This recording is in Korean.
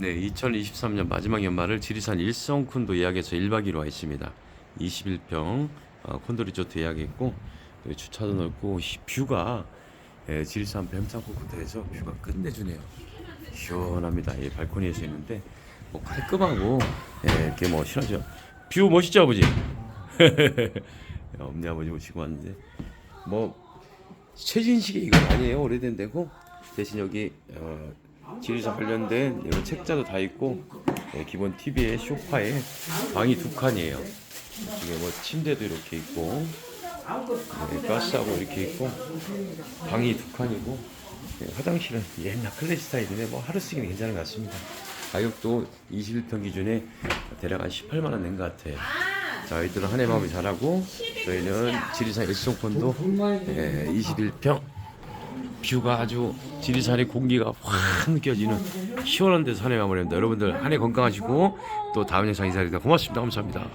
네, 2023년 마지막 연말을 지리산 일성 콘도 예약해서 1박 2일 와 있습니다. 21평 어, 콘도 리조트 예약했고 주차도 넓고 이 뷰가 예, 지리산 뱀산코 호텔에서 뷰가 끝내주네요. 시원합니다. 이 발코니에서 있는데 뭐 깔끔하고 예, 이렇게 뭐 실하죠. 뷰 멋있죠 아버지? 엄니 아버지 모시고 왔는데 뭐 최신식의 이건 아니에요 오래된 데고 대신 여기 어, 지리산 관련된 이런 책자도 다 있고 예, 기본 TV에 소파에 방이 두 칸이에요. 이게 뭐 침대도 이렇게 있고 예, 가스하고 이렇게 있고 방이 두 칸이고 예, 화장실은 옛날 클래식 스타일인데 뭐 하루 쓰기는 괜찮은 것 같습니다. 가격도 21평 기준에 대략 한 18만 원 낸 것 같아요. 자, 이들은 한해 마음이 잘하고 저희는 지리산 일송콘도 예, 21평 뷰가 아주 지리산의 공기가 확 느껴지는 시원한 데서 한해 마무리합니다. 여러분들 한 해 건강하시고 또 다음 영상 인사드립니다. 고맙습니다. 감사합니다.